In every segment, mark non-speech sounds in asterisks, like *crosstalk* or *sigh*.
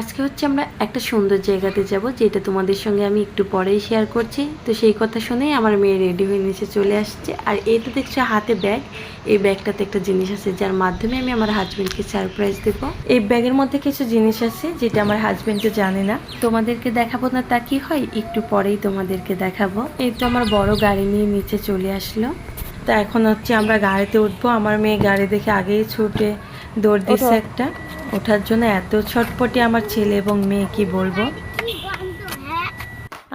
আজকে হচ্ছে আমরা একটা সুন্দর জায়গাতে যাব যেটা তোমাদের সঙ্গে আমি একটু পরেই শেয়ার করছি। তো সেই কথা শুনেই আমার মেয়ে রেডি হয়ে নিচে চলে আসছে। আর এই তো দেখছ হাতে ব্যাগ এই ব্যাগটাতে একটা জিনিস আছে যার মাধ্যমে আমি আমার হাজব্যান্ডকে সারপ্রাইজ দেব। এই ব্যাগের মধ্যে কিছু জিনিস আছে যেটা আমার হাজবেন্ডও জানে না। তোমাদেরকে দেখাবো না তা কি হয় একটু পরেই তোমাদেরকে দেখাবো। এই তো আমার বড় গাড়ি নিয়ে নিচে চলে আসলো। তো এখন হচ্ছে আমরা গাড়িতে উঠবো। আমার মেয়ে গাড়ি দেখে আগেই ছুটে দৌড় দিচ্ছে একটা। ওঠার জন্য এত ছটপটে আমার ছেলে এবং মেয়ে, কি বলব?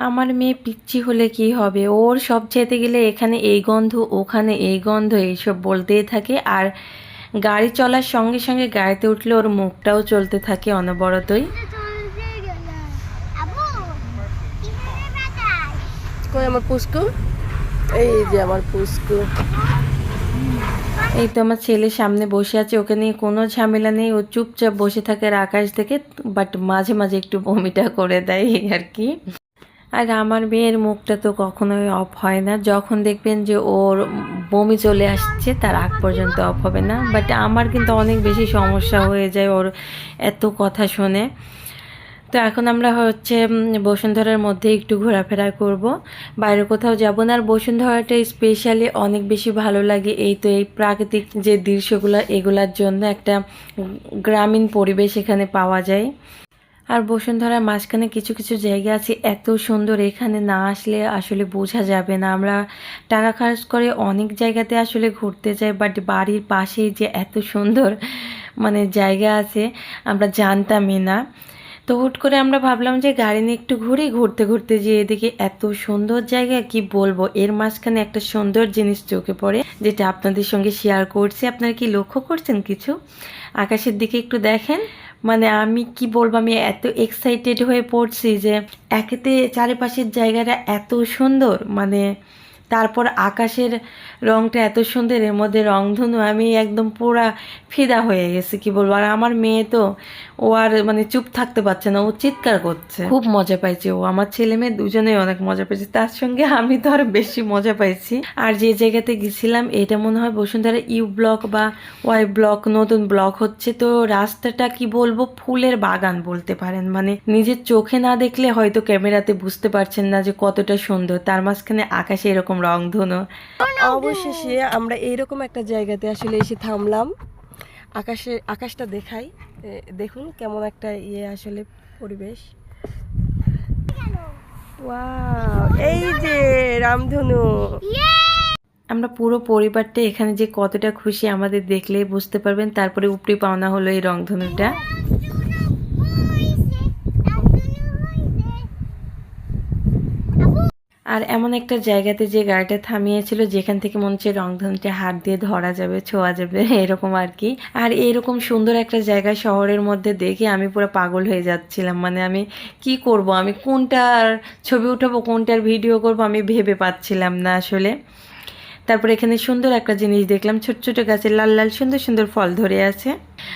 আমার মেয়ে পিচ্ছি হলে কি হবে? ওর সব যেতে গেলে এখানে এই গন্ধ, ওখানে এই গন্ধ, এইসব বলতেই থাকে। আর গাড়ি চলার সঙ্গে সঙ্গে গাড়িতে উঠলে ওর মুখটাও চলতে থাকে অনবরতই। আমার পুষ্কু? এই যে আমার পুষ্কু। এই তো আমার ছেলের সামনে বসে আছে, ওকে নিয়ে কোনো ঝামেলা নেই। ও চুপচাপ বসে থাকে আর আকাশ থেকে বাট মাঝে মাঝে একটু বমিটা করে দেয় আর কি। আর আমার মেয়ের মুখটা তো কখনোই অফ হয় না। যখন দেখবেন যে ওর বমি চলে আসছে, তার আগ পর্যন্ত অফ হবে না। বাট আমার কিন্তু অনেক বেশি সমস্যা হয়ে যায় ওর এত কথা শুনে। তো এখন আমরা হচ্ছে বসুন্ধরার মধ্যে একটু ঘোরাফেরা করব। বাইরে কোথাও যাব না। আর বসুন্ধরাটা স্পেশালি অনেক বেশি ভালো লাগে এই তো এই প্রাকৃতিক যে দৃশ্যগুলো, এগুলার জন্য একটা গ্রামীণ পরিবেশ এখানে পাওয়া যায়। আর বসুন্ধরার মাঝখানে কিছু কিছু জায়গা আছে, এত সুন্দর এখানে না আসলে আসলে বোঝা যাবে না। আমরা টাকা খরচ করে অনেক জায়গাতে আসলে ঘুরতে যাই বাট বাড়ির পাশেই যে এত সুন্দর মানে জায়গা আছে, আমরা জানতামই না। তো হুট করে আমরা ভাবলাম যে গাড়ি নিয়ে একটু ঘুরি, ঘুরতে ঘুরতে যে এদিকে এত সুন্দর জায়গা, কি বলব? এর মাঝখানে একটা সুন্দর জিনিস চোখে পড়ে, যেটা আপনাদের সঙ্গে শেয়ার করছি। আপনারা কি লক্ষ্য করছেন কিছু? আকাশের দিকে একটু দেখেন। মানে আমি কি বলব, আমি এত এক্সাইটেড হয়ে পড়ছি যে একেতে চারিপাশের জায়গাটা এত সুন্দর মানে তারপর আকাশের রংটা এত সুন্দর, এর মধ্যে রং রংধনু, আমি একদম পুরা ফিদা হয়ে গেছি, কি বলব? আর আমার মেয়ে তো, ও আর মানে চুপ থাকতে পারছে না, ও চিৎকার করছে। খুব মজা পাইছে ও, আমার ছেলে মেয়ে দুজনেই অনেক মজা পাইছে তার সঙ্গে আমি তো আরও বেশি মজা পাইছি। আর যে জায়গাতে গেছিলাম, এটা মনে হয় বসুন্ধরা ইউ ব্লক বা ওয়াই ব্লক, নতুন ব্লক হচ্ছে, তো রাস্তাটা কি বলব, ফুলের বাগান বলতে পারেন মানে নিজের চোখে না দেখলে হয়তো ক্যামেরাতে বুঝতে পারছেন না যে কতটা সুন্দর, তার মাঝখানে আকাশে এরকম রংধনু। অবশেষে আমরা এইরকম একটা জায়গাতে আসলে এসে থামলাম। আকাশে আকাশটা দেখাই। দেখুন কেমন একটা ইয়ে আসলে পরিবেশ। এই যে রামধনু। আমরা পুরো পরিবারটা এখানে যে কতটা খুশি আমাদের দেখলেই বুঝতে পারবেন তারপরে উপরি পাওনা হলো এই রংধনুটা। আর এমন একটা জায়গাতে যে গাড়িটা থামিয়েছিল, যেখান থেকে মনে হচ্ছে রংধনুটা হাত দিয়ে ধরা যাবে, ছোঁয়া যাবে, *laughs* এরকম আর কি। আর এরকম সুন্দর একটা জায়গা শহরের মধ্যে দেখে আমি পুরো পাগল হয়ে যাচ্ছিলাম। মানে আমি কি করব? আমি কোনটার ছবি উঠাবো, কোনটার ভিডিও করব আমি ভেবে পাচ্ছিলাম না আসলে। তারপর এখানে সুন্দর একটা জিনিস দেখলাম, ছোট ছোট গাছে লাল লাল সুন্দর সুন্দর ফল ধরে আছে।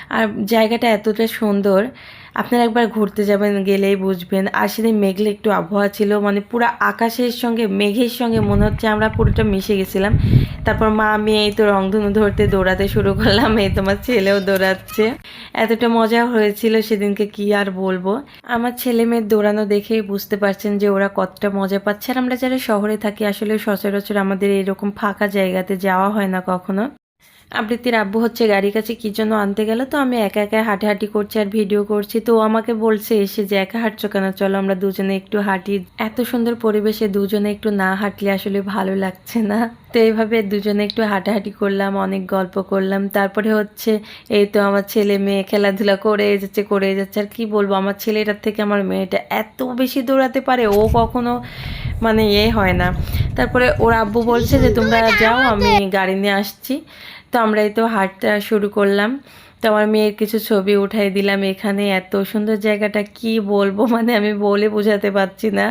আর জায়গাটা এতটা সুন্দর আপনারা একবার ঘুরতে যাবেন, গেলেই বুঝবেন। আর সেদিন মেঘলে একটু আবহাওয়া ছিল মানে পুরো আকাশের সঙ্গে, মেঘের সঙ্গে মনে হচ্ছে আমরা পুরোটা মিশে গেছিলাম। তারপর মা এই তো রংধনু ধরতে দৌড়াতে শুরু করলাম, এই তোমার ছেলেও দৌড়াচ্ছে। এতটা মজা হয়েছিল সেদিনকে কি আর বলব। আমার ছেলে মেয়ের দৌড়ানো দেখেই বুঝতে পারছেন যে ওরা কতটা মজা পাচ্ছে। আর আমরা যারা শহরে থাকি, আসলে সচরাচর আমাদের এরকম ফাঁকা জায়গাতে যাওয়া হয় না কখনো। আবৃত্তির আব্বু হচ্ছে গাড়ির কাছে কি জন্য আনতে গেল? তো আমি একা একা হাঁটাহাঁটি করছি আর ভিডিও করছি। তো আমাকে বলছে, এসে যে একা হাঁটছো কেন? চলো আমরা দুজনে একটু হাঁটি। এত সুন্দর পরিবেশে দুজনে একটু না হাঁটলে আসলে ভালো লাগছে না। তো এইভাবে দুজনে একটু হাঁটাহাঁটি করলাম, অনেক গল্প করলাম। তারপরে হচ্ছে, এই তো আমার ছেলে মেয়ে খেলাধুলা করে যাচ্ছে করে যাচ্ছে। আর কি বলব, আমার ছেলেটার থেকে আমার মেয়েটা এত বেশি দৌড়াতে পারে, ও কখনো মানে এ হয় না। তারপরে ওর আব্বু বলছে যে, তোমরা যাও, আমি গাড়ি নিয়ে আসছি। তো আমরা এই তো হাঁটতে শুরু করলাম। তো আমার মেয়ের কিছু ছবি উঠাই দিলাম এখানে। এত সুন্দর জায়গাটা কি বলব? *laughs* মানে আমি বলে বোঝাতে পারছি না।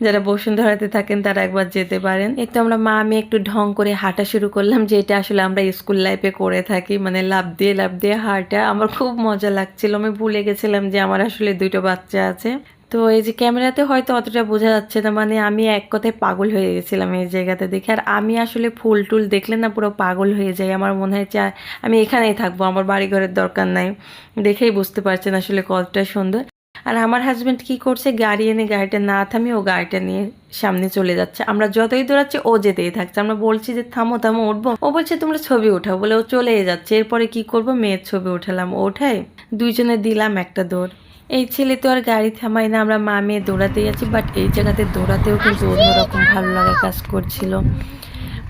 যারা বসুন্ধরাতে থাকেন তারা একবার যেতে পারেন। একটু আমরা মা, আমি একটু ঢং করে হাঁটা শুরু করলাম, যেটা আসলে আমরা স্কুল লাইফে করে থাকি। মানে লাভ দিয়ে লাভ দিয়ে হাঁটা। আমার খুব মজা লাগছিল। আমি ভুলে গেছিলাম যে আমার আসলে দুটো বাচ্চা আছে। তো এই যে ক্যামেরাতে হয়তো অতটা বোঝা যাচ্ছে না মানে আমি এক কথায় পাগল হয়ে গেছিলাম এই জায়গাতে দেখে। আর আমি আসলে ফুল টুল দেখলে না পুরো পাগল হয়ে যাই। আমার মনে হয় আমি এখানেই থাকব, আমার বাড়ি ঘরের দরকার নাই। দেখেই বুঝতে পারছেন আসলে কতটা সুন্দর। আর আমার হাজব্যান্ড কি করছে? গাড়ি এনে গাড়িটা না থামিয়ে ও গাড়িটা নিয়ে সামনে চলে যাচ্ছে। আমরা যতই দৌড়াচ্ছি, ও যেতেই থাকছে। আমরা বলছি যে, থামো থামো, উঠবো। ও বলছে, তোমরা ছবি ওঠাও বলে ও চলেই যাচ্ছে। এরপরে কি করব? মেয়ের ছবি ওঠালাম ও ওঠাই দুইজনে দিলাম একটা দৌড়। এই ছেলে তো আর গাড়ি থামাই না আমরা মা মেয়ে দৌড়াতেই আছি বাট এই জায়গাতে দৌড়াতেও কিন্তু অন্যরকম ভালো লাগা কাজ করছিল।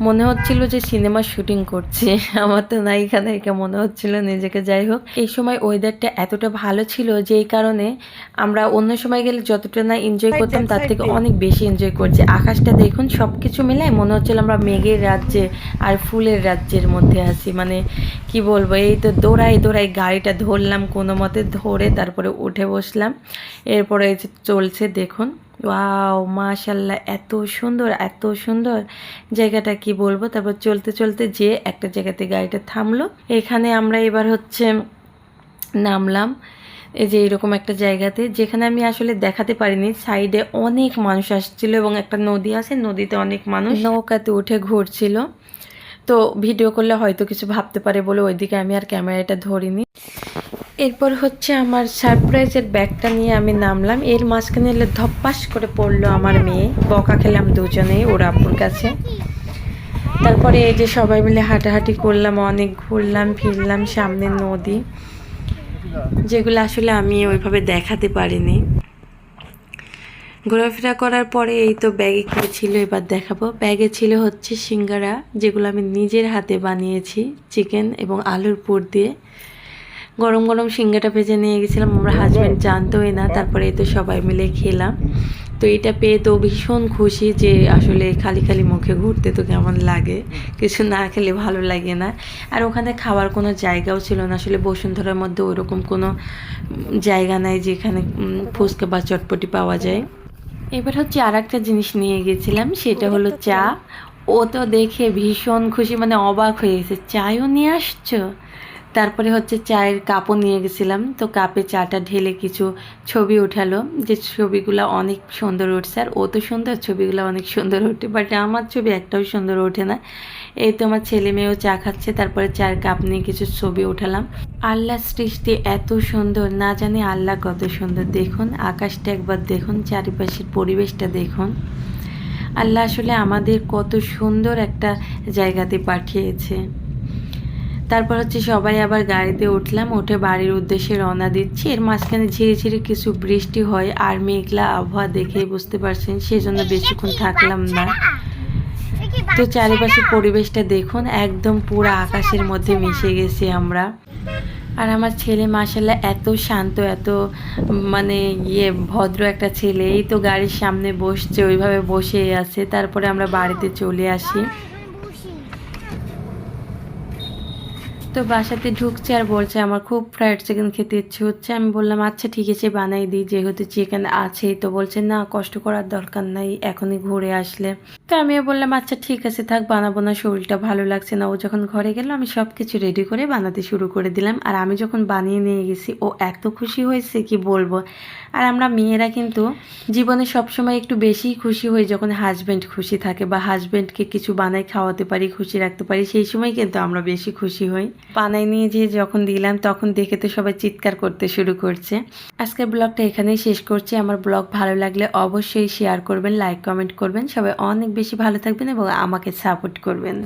মনে হচ্ছিল যে সিনেমা শুটিং করছে। *laughs* আমার তো নায়িকা নায়িকা মনে হচ্ছিল নিজেকে যাই হোক। এই সময় ওয়েদারটা এতটা ভালো ছিল যেই কারণে আমরা অন্য সময় গেলে যতটা না এনজয় করতাম তার থেকে অনেক বেশি এনজয় করছি। আকাশটা দেখুন সব কিছু মিলাই মনে হচ্ছিল আমরা মেঘের রাজ্যে আর ফুলের রাজ্যের মধ্যে আছি। মানে কি বলব এই তো দৌড়াই দৌড়াই গাড়িটা ধরলাম কোনো মতে ধরে তারপরে উঠে বসলাম। এরপরে চলছে দেখুন। ওয়াও মাশাল্লাহ এত সুন্দর এত সুন্দর জায়গাটা কি বলব? তারপর চলতে চলতে যে একটা জায়গাতে গাড়িটা থামলো, এখানে আমরা এবার হচ্ছে নামলাম। এই যে এরকম একটা জায়গাতে, যেখানে আমি আসলে দেখাতে পারিনি, সাইডে অনেক মানুষ আসছিল এবং একটা নদী আছে, নদীতে অনেক মানুষ নৌকাতে উঠে ঘুরছিল। তো ভিডিও করলে হয়তো কিছু ভাবতে পারে বলে ওইদিকে আমি আর ক্যামেরাটা ধরিনি। এরপর হচ্ছে আমার সারপ্রাইজের ব্যাগটা নিয়ে আমি নামলাম। এর মাঝখানে এলে ধপ্পাস করে পড়ল আমার মেয়ে। বকা খেলাম দুজনেই, ওর আব্বুর কাছে। তারপরে এই যে সবাই মিলে হাঁটাহাঁটি করলাম, অনেক ঘুরলাম, ফিরলাম সামনে নদী, যেগুলো আসলে আমি ওইভাবে দেখাতে পারিনি। ঘোরাফেরা করার পরে এই তো ব্যাগে কী ছিল এবার দেখাবো। ব্যাগে ছিল হচ্ছে সিঙ্গারা, যেগুলো আমি নিজের হাতে বানিয়েছি, চিকেন এবং আলুর পুর দিয়ে। গরম গরম সিঙ্গাটা ভেজে নিয়ে গেছিলাম আমরা হাজব্যান্ড জানতোই না তারপরে এই তো সবাই মিলে খেলাম। তো এটা পেয়ে তো ভীষণ খুশি যে আসলে খালি খালি মুখে ঘুরতে তো কেমন লাগে কিছু না খেলে ভালো লাগে না। আর ওখানে খাওয়ার কোনো জায়গাও ছিল না আসলে বসুন্ধরার মধ্যে ওইরকম কোনো জায়গা নাই যেখানে ফুচকা বা চটপটি পাওয়া যায়। এবার হচ্ছে আর একটা জিনিস নিয়ে গেছিলাম সেটা হলো চা। ও তো দেখে ভীষণ খুশি মানে অবাক হয়ে গেছে চায়ও নিয়ে আসছো? তারপরে হচ্ছে চায়ের কাপও নিয়ে গেছিলাম। তো কাপে চাটা ঢেলে কিছু ছবি উঠালো যে ছবিগুলো অনেক সুন্দর উঠছে। আর ও তো সুন্দর, ছবিগুলো অনেক সুন্দর ওঠে। বাট আমার ছবি একটাও সুন্দর ওঠে না। এই তো আমার ছেলে মেয়েও চা খাচ্ছে, তারপরে চায়ের কাপ নিয়ে কিছু ছবি উঠালাম। আল্লাহ সৃষ্টি এত সুন্দর, না জানি আল্লাহ কত সুন্দর। দেখুন, আকাশটা একবার দেখুন, চারিপাশের পরিবেশটা দেখুন। আল্লাহ আসলে আমাদের কত সুন্দর একটা জায়গাতে পাঠিয়েছে। তারপর হচ্ছে সবাই আবার গাড়িতে উঠলাম উঠে বাড়ির উদ্দেশ্যে রওনা দিচ্ছি। এর মাঝখানে ঝিরে ঝিরে কিছু বৃষ্টি হয় আর মেঘলা আবহাওয়া দেখে বুঝতে পারছেন সেজন্য বেশিক্ষণ থাকলাম না। তো চারিপাশে পরিবেশটা দেখুন একদম পুরো আকাশের মধ্যে মিশে গেছি আমরা। আর আমার ছেলে মাসাল্লাহ এত শান্ত এত মানে ইয়ে ভদ্র একটা ছেলে। এই তো গাড়ির সামনে বসছে ওইভাবে বসেই আছে। তারপরে আমরা বাড়িতে চলে আসি। তো বাসাতে ঢুকছে আর বলছে আমার খুব ফ্রাইড চিকেন খেতে ইচ্ছে হচ্ছে। আমি বললাম আচ্ছা ঠিক আছে, বানাই দিই, যেহেতু চিকেন আছেই। তো বলছে, না, কষ্ট করার দরকার নাই, এখনই ঘুরে আসলে। তো আমিও বললাম আচ্ছা ঠিক আছে, থাক, বানাবো না, শরীরটা ভালো লাগছে না। ও যখন ঘরে গেল, আমি সব কিছু রেডি করে বানাতে শুরু করে দিলাম। আর আমি যখন বানিয়ে নিয়ে গেছি, ও এত খুশি হয়েছে, কি বলব? আর আমরা মেয়েরা কিন্তু জীবনে সবসময় একটু বেশিই খুশি হই যখন হাজব্যান্ড খুশি থাকে বা হাজব্যান্ডকে কিছু বানাই খাওয়াতে পারি, খুশি রাখতে পারি, সেই সময় কিন্তু আমরা বেশি খুশি হই। বানাই নিয়ে যে যখন দিলাম, তখন দেখে তো সবাই চিৎকার করতে শুরু করছে। আজকের ব্লগটা এখানেই শেষ করছি। আমার ব্লগ ভালো লাগলে অবশ্যই শেয়ার করবেন লাইক কমেন্ট করবেন। সবাই অনেক বেশি ভালো থাকবেন এবং আমাকে সাপোর্ট করবেন।